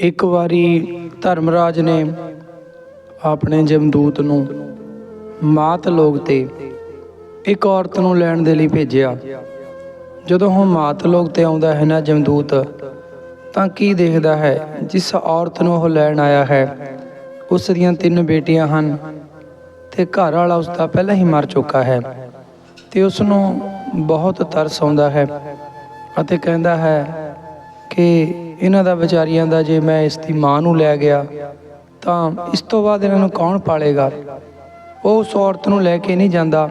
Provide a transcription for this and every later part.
ਇੱਕ ਵਾਰੀ ਧਰਮਰਾਜ ਨੇ ਆਪਣੇ ਜਮਦੂਤ ਨੂੰ ਮਾਤ ਲੋਕ ਤੇ ਇੱਕ ਔਰਤ ਨੂੰ ਲੈਣ ਦੇ ਲਈ ਭੇਜਿਆ। ਜਦੋਂ ਉਹ ਮਾਤ ਲੋਕ ਤੇ ਆਉਂਦਾ ਹੈ ਨਾ ਜਮਦੂਤ, ਤਾਂ ਕੀ ਦੇਖਦਾ ਹੈ? ਜਿਸ ਔਰਤ ਨੂੰ ਉਹ ਲੈਣ ਆਇਆ ਹੈ, ਉਸ ਦੀਆਂ ਤਿੰਨ ਬੇਟੀਆਂ ਹਨ ਤੇ ਘਰ ਵਾਲਾ ਉਸ ਦਾ ਪਹਿਲਾਂ ਹੀ ਮਰ ਚੁੱਕਾ ਹੈ ਤੇ ਉਸ ਨੂੰ ਬਹੁਤ ਤਰਸ ਆਉਂਦਾ ਹੈ ਅਤੇ ਕਹਿੰਦਾ ਹੈ ਕਿ ਇਹਨਾਂ ਦਾ ਵਿਚਾਰੀਆਂ ਦਾ ਜੇ ਮੈਂ ਇਸ ਦੀ ਮਾਂ ਨੂੰ ਲੈ ਗਿਆ, ਤਾਂ ਇਸ ਤੋਂ ਬਾਅਦ ਇਹਨਾਂ ਨੂੰ ਕੌਣ ਪਾਲੇਗਾ? ਉਹ ਉਸ ਔਰਤ ਨੂੰ ਲੈ ਕੇ ਨਹੀਂ ਜਾਂਦਾ।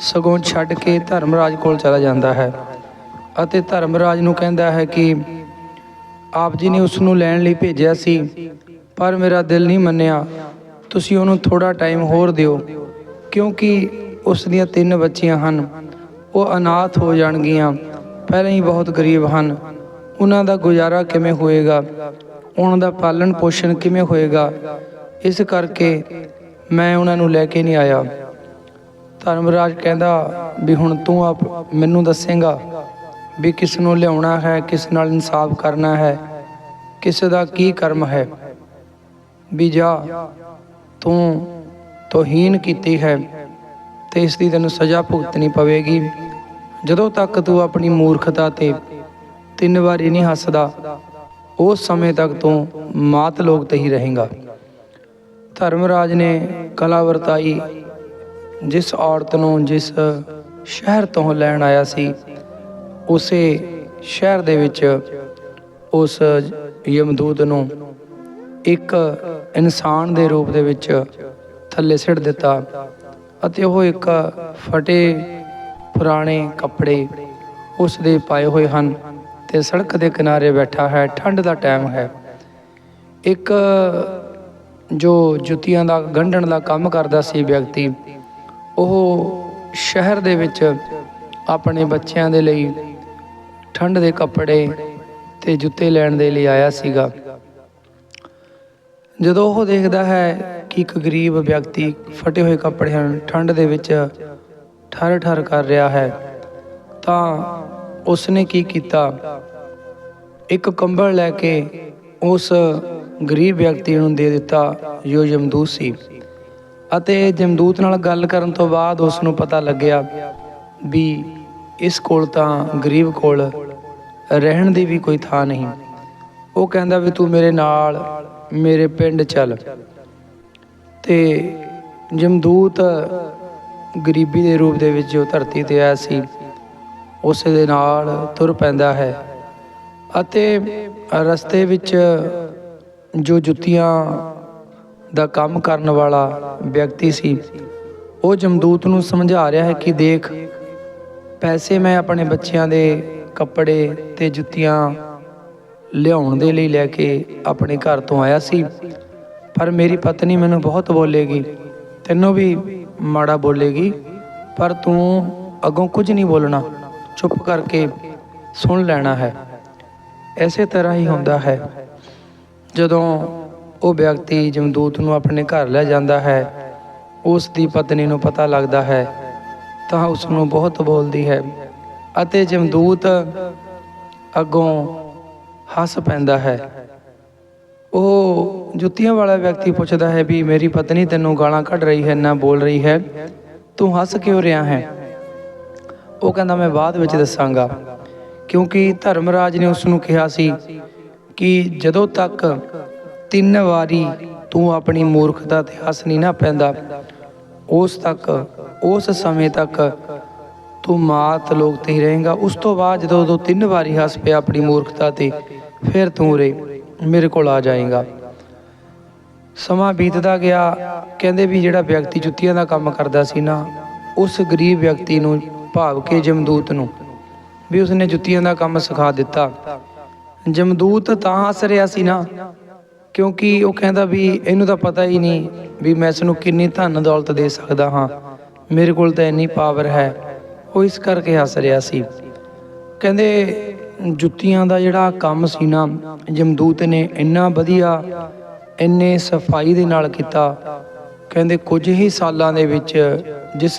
ਸਗੋਂ ਛੱਡ ਕੇ ਧਰਮਰਾਜ ਕੋਲ ਚਲਾ ਜਾਂਦਾ ਹੈ ਅਤੇ ਧਰਮਰਾਜ ਨੂੰ ਕਹਿੰਦਾ ਹੈ ਕਿ ਆਪ ਜੀ ਨੇ ਉਸ ਨੂੰ ਲੈਣ ਲਈ ਭੇਜਿਆ ਸੀ, ਪਰ ਮੇਰਾ ਦਿਲ ਨਹੀਂ ਮੰਨਿਆ। ਤੁਸੀਂ ਉਹਨੂੰ ਥੋੜਾ ਟਾਈਮ ਹੋਰ ਦਿਓ, ਕਿਉਂਕਿ ਉਸ ਦੀਆਂ ਤਿੰਨ ਬੱਚੀਆਂ ਹਨ। ਉਹ ਅਨਾਥ ਹੋ ਜਾਣਗੀਆਂ। ਪਹਿਲਾਂ ਹੀ ਬਹੁਤ ਗਰੀਬ ਹਨ। ਉਹਨਾਂ ਦਾ ਗੁਜ਼ਾਰਾ ਕਿਵੇਂ ਹੋਏਗਾ? ਉਹਨਾਂ ਦਾ ਪਾਲਣ ਪੋਸ਼ਣ ਕਿਵੇਂ ਹੋਏਗਾ? ਇਸ ਕਰਕੇ ਮੈਂ ਉਹਨਾਂ ਨੂੰ ਲੈ ਕੇ ਨਹੀਂ ਆਇਆ। ਧਰਮਰਾਜ ਕਹਿੰਦਾ ਵੀ ਹੁਣ ਤੂੰ ਆਪ ਮੈਨੂੰ ਦੱਸੇਗਾ ਵੀ ਕਿਸ ਨੂੰ ਲਿਆਉਣਾ ਹੈ, ਕਿਸ ਨਾਲ ਇਨਸਾਫ ਕਰਨਾ ਹੈ, ਕਿਸ ਦਾ ਕੀ ਕਰਮ ਹੈ। ਵੀ ਜਾ, ਤੂੰ ਤੋਹੀਨ ਕੀਤੀ ਹੈ ਤੇ ਇਸ ਦੀ ਤੈਨੂੰ ਸਜ਼ਾ ਭੁਗਤਣੀ ਪਵੇਗੀ। ਜਦੋਂ ਤੱਕ ਤੂੰ ਆਪਣੀ ਮੂਰਖਤਾ ਤੇ ਤਿੰਨ ਵਾਰੀ ਨਹੀਂ ਹੱਸਦਾ, ਉਸ ਸਮੇਂ ਤੱਕ ਤੂੰ ਮਾਤ ਲੋਕ ਤੇ ਹੀ ਰਹੇਗਾ। ਧਰਮਰਾਜ ਨੇ ਕਲਾ ਵਰਤਾਈ, ਜਿਸ ਔਰਤ ਨੂੰ ਜਿਸ ਸ਼ਹਿਰ ਤੋਂ ਲੈਣ ਆਇਆ ਸੀ, ਉਸੇ ਸ਼ਹਿਰ ਦੇ ਵਿੱਚ ਉਸ ਯਮਦੂਤ ਨੂੰ ਇੱਕ ਇਨਸਾਨ ਦੇ ਰੂਪ ਦੇ ਵਿੱਚ ਥੱਲੇ ਸਿੱਟ ਦਿੱਤਾ ਅਤੇ ਉਹ ਇੱਕ ਫਟੇ ਪੁਰਾਣੇ ਕੱਪੜੇ ਉਸ ਦੇ ਪਾਏ ਹੋਏ ਹਨ। ਤੇ ਸੜਕ ਦੇ ਕਿਨਾਰੇ ਬੈਠਾ ਹੈ, ਠੰਡ ਦਾ ਟਾਈਮ ਹੈ। ਇੱਕ ਜੋ ਜੁੱਤੀਆਂ ਦਾ, ਗੰਢਣ ਦਾ ਕੰਮ ਕਰਦਾ ਸੀ ਵਿਅਕਤੀ, ਉਹ ਸ਼ਹਿਰ ਦੇ ਵਿੱਚ ਆਪਣੇ ਬੱਚਿਆਂ ਦੇ ਲਈ ਠੰਡ ਦੇ ਕੱਪੜੇ ਤੇ ਜੁੱਤੇ ਲੈਣ ਦੇ ਲਈ ਆਇਆ ਸੀਗਾ। ਜਦੋਂ ਉਹ ਦੇਖਦਾ ਹੈ ਕਿ ਇੱਕ ਗਰੀਬ ਵਿਅਕਤੀ ਫਟੇ ਹੋਏ ਕੱਪੜਿਆਂ ਹਨ, ਠੰਡ ਦੇ ਵਿੱਚ ਠਰ ਠਰ ਕਰ ਰਿਹਾ ਹੈ, ਤਾਂ ਉਸਨੇ ਕੀ ਕੀਤਾ? ਇੱਕ ਕੰਬਲ ਲੈ ਕੇ ਉਸ ਗਰੀਬ ਵਿਅਕਤੀ ਨੂੰ ਦੇ ਦਿੱਤਾ। ਜੋ ਜਮਦੂਤ ਸੀ। ਅਤੇ ਜਮਦੂਤ ਨਾਲ ਗੱਲ ਕਰਨ ਤੋਂ ਬਾਅਦ ਉਸ ਨੂੰ ਪਤਾ ਲੱਗਿਆ ਵੀ ਇਸ ਕੋਲ ਤਾਂ ਗਰੀਬ ਕੋਲ ਰਹਿਣ ਦੀ ਵੀ ਕੋਈ ਥਾਂ ਨਹੀਂ। ਉਹ ਕਹਿੰਦਾ ਵੀ ਤੂੰ ਮੇਰੇ ਨਾਲ, ਮੇਰੇ ਪਿੰਡ ਚੱਲ। ਤੇ ਜਮਦੂਤ ਗਰੀਬੀ ਦੇ ਰੂਪ ਦੇ ਵਿੱਚ ਜੋ ਧਰਤੀ ਤੇ ਆਇਆ ਸੀ। ਉਸ ਦੇ ਨਾਲ ਤੁਰ ਪੈਂਦਾ ਹੈ ਅਤੇ ਰਸਤੇ ਵਿੱਚ ਜੋ ਜੁੱਤੀਆਂ ਦਾ ਕੰਮ ਕਰਨ ਵਾਲਾ ਵਿਅਕਤੀ ਸੀ, ਉਹ ਜਮਦੂਤ ਨੂੰ ਸਮਝਾ ਰਿਹਾ ਹੈ ਕਿ ਦੇਖ, ਪੈਸੇ ਮੈਂ ਆਪਣੇ ਬੱਚਿਆਂ ਦੇ ਕੱਪੜੇ ਤੇ ਜੁੱਤੀਆਂ ਲਿਆਉਣ ਦੇ ਲਈ ਲੈ ਕੇ ਆਪਣੇ ਘਰ ਤੋਂ ਆਇਆ ਸੀ, ਪਰ ਮੇਰੀ ਪਤਨੀ ਮੈਨੂੰ ਬਹੁਤ ਬੋਲੇਗੀ, ਤੈਨੂੰ ਵੀ ਮਾੜਾ ਬੋਲੇਗੀ, ਪਰ ਤੂੰ ਅੱਗੋਂ ਕੁਝ ਨਹੀਂ ਬੋਲਣਾ। ਚੁੱਪ ਕਰਕੇ ਸੁਣ ਲੈਣਾ ਹੈ। ਐਸੇ ਤਰ੍ਹਾਂ ਹੀ ਹੁੰਦਾ ਹੈ। ਜਦੋਂ ਉਹ ਵਿਅਕਤੀ ਜਮਦੂਤ ਨੂੰ ਆਪਣੇ ਘਰ ਲੈ ਜਾਂਦਾ ਹੈ, ਉਸ ਦੀ ਪਤਨੀ ਨੂੰ ਪਤਾ ਲੱਗਦਾ ਹੈ, ਤਾਂ ਉਸ ਨੂੰ ਬਹੁਤ ਬੋਲਦੀ ਹੈ ਅਤੇ ਜਮਦੂਤ ਅੱਗੋਂ ਹੱਸ ਪੈਂਦਾ ਹੈ। ਉਹ ਜੁੱਤੀਆਂ ਵਾਲਾ ਵਿਅਕਤੀ ਪੁੱਛਦਾ ਹੈ ਵੀ, ਮੇਰੀ ਪਤਨੀ ਤੈਨੂੰ ਗਾਲਾਂ ਕੱਢ ਰਹੀ ਹੈ, ਨਾ ਬੋਲ ਰਹੀ ਹੈ। ਤੂੰ ਹੱਸ ਕਿਉਂ ਰਿਹਾ ਹੈ? ਉਹ ਕਹਿੰਦਾ, ਮੈਂ ਬਾਅਦ ਵਿੱਚ ਦੱਸਾਂਗਾ। ਕਿਉਂਕਿ ਧਰਮਰਾਜ ਨੇ ਉਸ ਨੂੰ ਕਿਹਾ ਸੀ ਕਿ ਜਦੋਂ ਤੱਕ ਤਿੰਨ ਵਾਰੀ ਤੂੰ ਆਪਣੀ ਮੂਰਖਤਾ ਤੇ ਹੱਸ ਨਹੀਂ ਨਾ ਪੈਂਦਾ, ਉਸ ਤੱਕ, ਉਸ ਸਮੇਂ ਤੱਕ ਤੂੰ ਮਾਤ ਲੋਕ ਤੇ ਹੀ ਰਹੇਗਾ। ਉਸ ਤੋਂ ਬਾਅਦ ਜਦੋਂ ਤੂੰ ਤਿੰਨ ਵਾਰੀ ਹੱਸ ਪਿਆ ਆਪਣੀ ਮੂਰਖਤਾ ਤੇ, ਫਿਰ ਤੂੰ ਰੇ ਮੇਰੇ ਕੋਲ ਆ ਜਾਏਗਾ। ਸਮਾਂ ਬੀਤਦਾ ਗਿਆ। ਕਹਿੰਦੇ ਵੀ ਜਿਹੜਾ ਵਿਅਕਤੀ ਜੁੱਤੀਆਂ ਦਾ ਕੰਮ ਕਰਦਾ ਸੀ ਨਾ, ਉਸ ਗਰੀਬ ਵਿਅਕਤੀ ਨੂੰ ਭਾਵ ਕੇ ਜਮਦੂਤ ਨੂੰ ਵੀ ਉਸਨੇ ਜੁੱਤੀਆਂ ਦਾ ਕੰਮ ਸਿਖਾ ਦਿੱਤਾ। ਜਮਦੂਤ ਤਾਂ ਹੱਸ ਰਿਹਾ ਸੀ ਨਾ, ਕਿਉਂਕਿ ਉਹ ਕਹਿੰਦਾ ਵੀ ਇਹਨੂੰ ਤਾਂ ਪਤਾ ਹੀ ਨਹੀਂ ਵੀ ਮੈਂ ਇਸ ਨੂੰ ਕਿੰਨੀ ਧਨ ਦੌਲਤ ਦੇ ਸਕਦਾ ਹਾਂ। ਮੇਰੇ ਕੋਲ ਤਾਂ ਇੰਨੀ ਪਾਵਰ ਹੈ। ਉਹ ਇਸ ਕਰਕੇ ਹੱਸ ਰਿਹਾ ਸੀ। ਕਹਿੰਦੇ ਜੁੱਤੀਆਂ ਦਾ ਜਿਹੜਾ ਕੰਮ ਸੀ ਨਾ, ਜਮਦੂਤ ਨੇ ਇੰਨਾ ਵਧੀਆ, ਇੰਨੇ ਸਫ਼ਾਈ ਦੇ ਨਾਲ ਕੀਤਾ। ਕਹਿੰਦੇ ਕੁਝ ਹੀ ਸਾਲਾਂ ਦੇ ਵਿੱਚ ਜਿਸ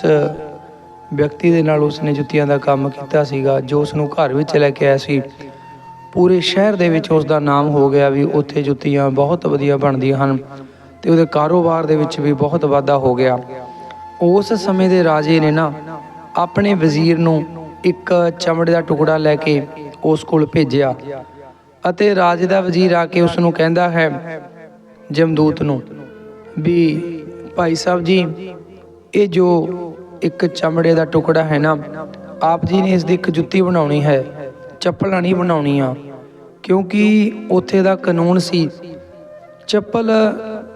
ਵਿਅਕਤੀ ਦੇ ਨਾਲ ਉਸਨੇ ਜੁੱਤੀਆਂ ਦਾ ਕੰਮ ਕੀਤਾ ਸੀਗਾ, ਜੋ ਉਸ ਨੂੰ ਘਰ ਵਿੱਚ ਲੈ ਕੇ ਆਇਆ ਸੀ। ਪੂਰੇ ਸ਼ਹਿਰ ਦੇ ਵਿੱਚ ਉਸ ਦਾ ਨਾਮ ਹੋ ਗਿਆ ਵੀ ਉੱਥੇ ਜੁੱਤੀਆਂ ਬਹੁਤ ਵਧੀਆ ਬਣਦੀਆਂ ਹਨ ਤੇ ਉਹਦੇ ਕਾਰੋਬਾਰ ਦੇ ਵਿੱਚ ਵੀ ਬਹੁਤ ਵਾਧਾ ਹੋ ਗਿਆ। ਉਸ ਸਮੇਂ ਦੇ ਰਾਜੇ ਨੇ ਨਾ ਆਪਣੇ ਵਜ਼ੀਰ ਨੂੰ ਇੱਕ ਚਮੜੇ ਦਾ ਟੁਕੜਾ ਲੈ ਕੇ ਉਸ ਕੋਲ ਭੇਜਿਆ ਅਤੇ ਰਾਜੇ ਦਾ ਵਜ਼ੀਰ ਆ ਕੇ ਉਸ ਨੂੰ ਕਹਿੰਦਾ ਹੈ, ਜਮਦੂਤ ਨੂੰ, ਵੀ ਭਾਈ ਸਾਹਿਬ ਜੀ, ਇਹ ਜੋ ਇੱਕ ਚਮੜੇ ਦਾ ਟੁਕੜਾ ਹੈ ਨਾ। ਆਪ ਜੀ ਨੇ ਇਸ ਦੀ ਇੱਕ ਜੁੱਤੀ ਬਣਾਉਣੀ ਹੈ, ਚੱਪਲਾਂ ਨਹੀਂ ਬਣਾਉਣੀਆਂ, ਕਿਉਂਕਿ ਉੱਥੇ ਦਾ ਕਾਨੂੰਨ ਸੀ। ਚੱਪਲ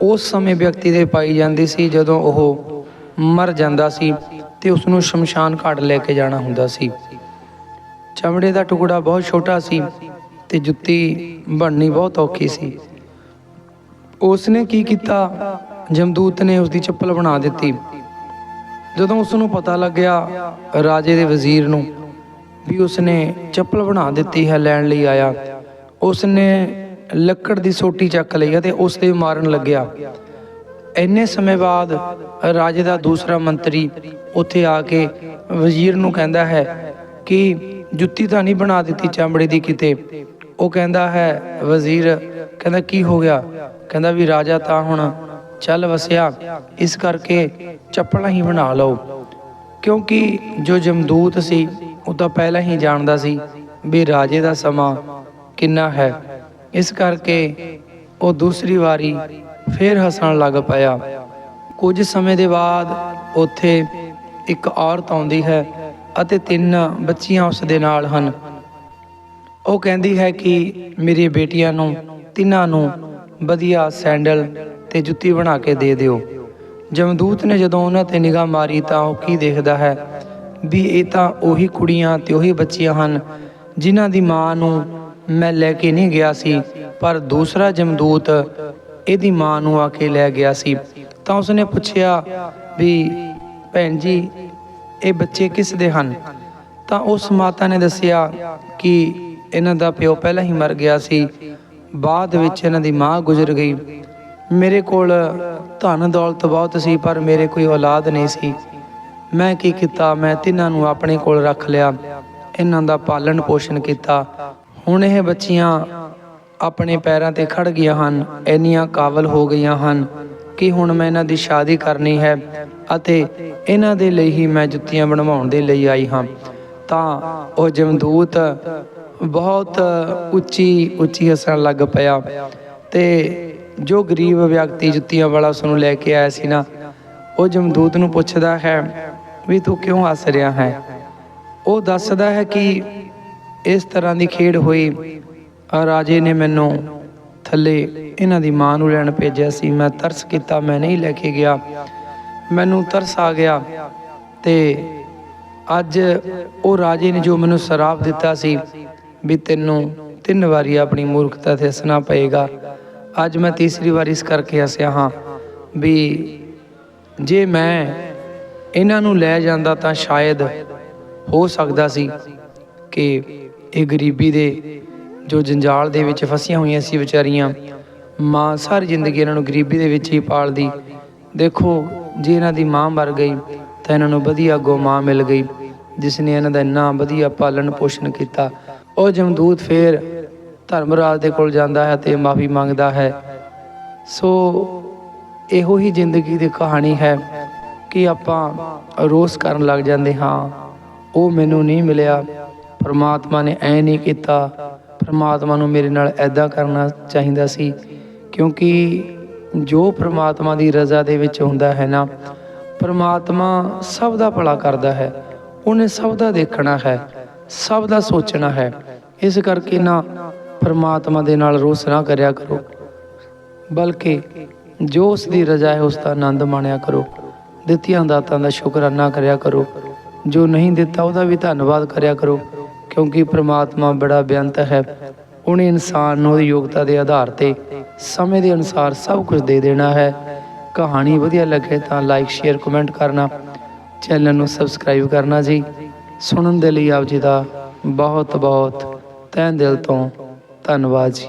ਉਸ ਸਮੇਂ ਵਿਅਕਤੀ ਦੇ ਪਾਈ ਜਾਂਦੀ ਸੀ ਜਦੋਂ ਉਹ ਮਰ ਜਾਂਦਾ ਸੀ ਤੇ ਉਸ ਨੂੰ ਸ਼ਮਸ਼ਾਨ ਘਾਟ ਲੈ ਕੇ ਜਾਣਾ ਹੁੰਦਾ ਸੀ। ਚਮੜੇ ਦਾ ਟੁਕੜਾ ਬਹੁਤ ਛੋਟਾ ਸੀ ਤੇ ਜੁੱਤੀ ਬਣਨੀ ਬਹੁਤ ਔਖੀ ਸੀ। ਉਸ ਨੇ ਕੀ ਕੀਤਾ? ਜਮਦੂਤ ਨੇ ਉਸ ਦੀ ਚੱਪਲ ਬਣਾ ਦਿੱਤੀ। ਜਦੋਂ ਉਸ ਨੂੰ ਪਤਾ ਲੱਗਿਆ ਰਾਜੇ ਦੇ ਵਜ਼ੀਰ ਨੂੰ ਵੀ ਉਸ ਨੇ ਚੱਪਲ ਬਣਾ ਦਿੱਤੀ ਹੈ ਲੈਣ ਲਈ ਆਇਆ ਉਸ ਨੇ ਲੱਕੜ ਦੀ ਸੋਟੀ ਚੱਕ ਲਈ ਅਤੇ ਉਸ ਤੇ ਮਾਰਨ ਲੱਗਿਆ। ਇੰਨੇ ਸਮੇਂ ਬਾਅਦ ਰਾਜੇ ਦਾ ਦੂਸਰਾ ਮੰਤਰੀ ਉੱਥੇ ਆ ਕੇ ਵਜ਼ੀਰ ਨੂੰ ਕਹਿੰਦਾ ਹੈ ਕਿ ਜੁੱਤੀ ਤਾਂ ਨਹੀਂ ਬਣਾ ਦਿੱਤੀ ਚਮੜੇ ਦੀ ਕਿਤੇ। ਉਹ ਕਹਿੰਦਾ ਹੈ, ਵਜ਼ੀਰ, ਕਹਿੰਦਾ, ਕੀ ਹੋ ਗਿਆ? ਕਹਿੰਦਾ ਵੀ, ਰਾਜਾ ਤਾਂ ਹੁਣ ਚੱਲ ਵਸਿਆ, ਇਸ ਕਰਕੇ ਚੱਪਲਾਂ ਹੀ ਬਣਾ ਲਓ। ਕਿਉਂਕਿ ਜੋ ਜਮਦੂਤ ਸੀ, ਉਹ ਤਾਂ ਪਹਿਲਾਂ ਹੀ ਜਾਣਦਾ ਸੀ ਵੀ ਰਾਜੇ ਦਾ ਸਮਾਂ ਕਿੰਨਾ ਹੈ। ਇਸ ਕਰਕੇ ਉਹ ਦੂਸਰੀ ਵਾਰੀ ਫੇਰ ਹੱਸਣ ਲੱਗ ਪਿਆ। ਕੁਝ ਸਮੇਂ ਦੇ ਬਾਅਦ ਉੱਥੇ ਇੱਕ ਔਰਤ ਆਉਂਦੀ ਹੈ ਅਤੇ ਤਿੰਨ ਬੱਚੀਆਂ ਉਸ ਦੇ ਨਾਲ ਹਨ। ਉਹ ਕਹਿੰਦੀ ਹੈ ਕਿ ਮੇਰੀ ਬੇਟੀਆਂ ਨੂੰ, ਤਿੰਨਾਂ ਨੂੰ ਵਧੀਆ ਸੈਂਡਲ ਤੇ ਜੁੱਤੀ ਬਣਾ ਕੇ ਦੇ ਦਿਓ। ਜਮਦੂਤ ਨੇ ਜਦੋਂ ਉਹਨਾਂ ਤੇ ਨਿਗਾਹ ਮਾਰੀ ਤਾਂ ਉਹ ਕੀ ਦੇਖਦਾ ਹੈ? ਵੀ ਇਹ ਤਾਂ ਉਹੀ ਕੁੜੀਆਂ ਤੇ ਉਹੀ ਬੱਚੀਆਂ ਹਨ, ਜਿਨ੍ਹਾਂ ਦੀ ਮਾਂ ਨੂੰ ਮੈਂ ਲੈ ਕੇ ਨਹੀਂ ਗਿਆ ਸੀ, ਪਰ ਦੂਸਰਾ ਜਮਦੂਤ ਇਹਦੀ ਮਾਂ ਨੂੰ ਆ ਕੇ ਲੈ ਗਿਆ ਸੀ। ਤਾਂ ਉਸਨੇ ਪੁੱਛਿਆ ਵੀ, ਭੈਣ ਜੀ, ਇਹ ਬੱਚੇ ਕਿਸ ਦੇ ਹਨ? ਤਾਂ ਉਸ ਮਾਤਾ ਨੇ ਦੱਸਿਆ ਕਿ ਇਹਨਾਂ ਦਾ ਪਿਓ ਪਹਿਲਾਂ ਹੀ ਮਰ ਗਿਆ ਸੀ, ਬਾਅਦ ਵਿੱਚ ਇਹਨਾਂ ਦੀ ਮਾਂ ਗੁਜ਼ਰ ਗਈ। ਮੇਰੇ ਕੋਲ ਧਨ ਦੌਲਤ ਬਹੁਤ ਸੀ, ਪਰ ਮੇਰੇ ਕੋਈ ਔਲਾਦ ਨਹੀਂ ਸੀ। ਮੈਂ ਕੀ ਕੀਤਾ? ਮੈਂ ਤਿੰਨਾਂ ਨੂੰ ਆਪਣੇ ਕੋਲ ਰੱਖ ਲਿਆ। ਇਹਨਾਂ ਦਾ ਪਾਲਣ ਪੋਸ਼ਣ ਕੀਤਾ। ਹੁਣ ਇਹ ਬੱਚੀਆਂ ਆਪਣੇ ਪੈਰਾਂ ਤੇ ਖੜ ਗਈਆਂ ਹਨ। ਇੰਨੀਆਂ ਕਾਬਲ ਹੋ ਗਈਆਂ ਹਨ ਕਿ ਹੁਣ ਮੈਂ ਇਹਨਾਂ ਦੀ ਸ਼ਾਦੀ ਕਰਨੀ ਹੈ ਅਤੇ ਇਹਨਾਂ ਦੇ ਲਈ ਹੀ ਮੈਂ ਜੁੱਤੀਆਂ ਬਣਵਾਉਣ ਦੇ ਲਈ ਆਈ ਹਾਂ। ਤਾਂ ਉਹ ਜਮਦੂਤ ਬਹੁਤ ਉੱਚੀ ਉੱਚੀ ਹੱਸਣ ਲੱਗ ਪਿਆ ਤੇ ਜੋ ਗਰੀਬ ਵਿਅਕਤੀ ਜੁੱਤੀਆਂ ਵਾਲਾ ਉਸ ਨੂੰ ਲੈ ਕੇ ਆਇਆ ਸੀ ਨਾ, ਉਹ ਜਮਦੂਤ ਨੂੰ ਪੁੱਛਦਾ ਹੈ ਵੀ ਤੂੰ ਕਿਉਂ ਹੱਸ ਰਿਹਾ ਹੈ? ਉਹ ਦੱਸਦਾ ਹੈ ਕਿ ਇਸ ਤਰ੍ਹਾਂ ਦੀ ਖੇਡ ਹੋਈ। ਰਾਜੇ ਨੇ ਮੈਨੂੰ ਥੱਲੇ ਇਹਨਾਂ ਦੀ ਮਾਂ ਨੂੰ ਲੈਣ ਭੇਜਿਆ ਸੀ। ਮੈਂ ਤਰਸ ਕੀਤਾ, ਮੈਂ ਨਹੀਂ ਲੈ ਕੇ ਗਿਆ। ਮੈਨੂੰ ਤਰਸ ਆ ਗਿਆ ਤੇ ਅੱਜ ਉਹ ਰਾਜੇ ਨੇ ਜੋ ਮੈਨੂੰ ਸ਼ਰਾਪ ਦਿੱਤਾ ਸੀ ਵੀ ਤੈਨੂੰ ਤਿੰਨ ਵਾਰੀ ਆਪਣੀ ਮੂਰਖਤਾ ਤੇ ਹੱਸਣਾ ਪਏਗਾ ਅੱਜ ਮੈਂ ਤੀਸਰੀ ਵਾਰ ਇਸ ਕਰਕੇ ਹੱਸਿਆ ਹਾਂ ਵੀ ਜੇ ਮੈਂ ਇਹਨਾਂ ਨੂੰ ਲੈ ਜਾਂਦਾ ਤਾਂ ਸ਼ਾਇਦ ਹੋ ਸਕਦਾ ਸੀ ਕਿ ਇਹ ਗਰੀਬੀ ਦੇ ਜੋ ਜੰਜਾਲ ਦੇ ਵਿੱਚ ਫਸੀਆਂ ਹੋਈਆਂ ਸੀ ਵਿਚਾਰੀਆਂ, ਮਾਂ ਸਾਰੀ ਜ਼ਿੰਦਗੀ ਇਹਨਾਂ ਨੂੰ ਗਰੀਬੀ ਦੇ ਵਿੱਚ ਹੀ ਪਾਲਦੀ। ਦੇਖੋ, ਜੇ ਇਹਨਾਂ ਦੀ ਮਾਂ ਮਰ ਗਈ ਤਾਂ ਇਹਨਾਂ ਨੂੰ ਵਧੀਆ ਗੋ ਮਾਂ ਮਿਲ ਗਈ ਜਿਸ ਨੇ ਇਹਨਾਂ ਦਾ ਇੰਨਾ ਵਧੀਆ ਪਾਲਣ ਪੋਸ਼ਣ ਕੀਤਾ। ਉਹ ਜਮਦੂਤ ਫੇਰ ਧਰਮਰਾਜ ਦੇ ਕੋਲ ਜਾਂਦਾ ਹੈ ਤੇ ਮਾਫੀ ਮੰਗਦਾ ਹੈ। ਸੋ ਇਹੋ ਹੀ ਜ਼ਿੰਦਗੀ ਦੀ ਕਹਾਣੀ ਹੈ ਕਿ ਆਪਾਂ ਰੋਸ ਕਰਨ ਲੱਗ ਜਾਂਦੇ ਹਾਂ। ਉਹ ਮੈਨੂੰ ਨਹੀਂ ਮਿਲਿਆ। ਪਰਮਾਤਮਾ ਨੇ ਐ ਨਹੀਂ ਕੀਤਾ। ਪਰਮਾਤਮਾ ਨੂੰ ਮੇਰੇ ਨਾਲ ਐਦਾਂ ਕਰਨਾ ਚਾਹੀਦਾ ਸੀ, ਕਿਉਂਕਿ ਜੋ ਪਰਮਾਤਮਾ ਦੀ ਰਜ਼ਾ ਦੇ ਵਿੱਚ ਹੁੰਦਾ ਹੈ ਨਾ, ਪਰਮਾਤਮਾ ਸਭ ਦਾ ਭਲਾ ਕਰਦਾ ਹੈ। ਉਹਨੇ ਸਭ ਦਾ ਦੇਖਣਾ ਹੈ, ਸਭ ਦਾ ਸੋਚਣਾ ਹੈ। ਇਸ ਕਰਕੇ ਨਾ ਪਰਮਾਤਮਾ ਦੇ ਨਾਲ ਰੋਸ ਨਾ ਕਰਿਆ ਕਰੋ। ਬਲਕਿ ਜੋ ਉਸ ਦੀ ਰਜ਼ਾ ਹੈ ਉਸ ਦਾ ਆਨੰਦ ਮਾਣਿਆ ਕਰੋ। ਦਿੱਤੀਆਂ ਦਾਤਾਂ ਦਾ ਸ਼ੁਕਰਾਨਾ ਕਰਿਆ ਕਰੋ। ਜੋ ਨਹੀਂ ਦਿੱਤਾ, ਉਹਦਾ ਵੀ ਧੰਨਵਾਦ ਕਰਿਆ ਕਰੋ। ਕਿਉਂਕਿ ਪ੍ਰਮਾਤਮਾ ਬੜਾ ਬੇਅੰਤ ਹੈ। ਉਹਨੇ ਇਨਸਾਨ ਨੂੰ ਉਹਦੀ ਯੋਗਤਾ ਦੇ ਆਧਾਰ ਤੇ, ਸਮੇਂ ਦੇ ਅਨੁਸਾਰ ਸਭ ਕੁਝ ਦੇ ਦੇਣਾ ਹੈ। ਕਹਾਣੀ ਵਧੀਆ ਲੱਗੇ ਤਾਂ ਲਾਈਕ ਸ਼ੇਅਰ ਕਮੈਂਟ ਕਰਨਾ। ਚੈਨਲ ਨੂੰ ਸਬਸਕ੍ਰਾਈਬ ਕਰਨਾ ਜੀ। ਸੁਣਨ ਦੇ ਲਈ ਆਪ ਜੀ ਦਾ ਬਹੁਤ ਬਹੁਤ ਤਹਿ ਦਿਲ ਤੋਂ ਧੰਨਵਾਦ ਜੀ।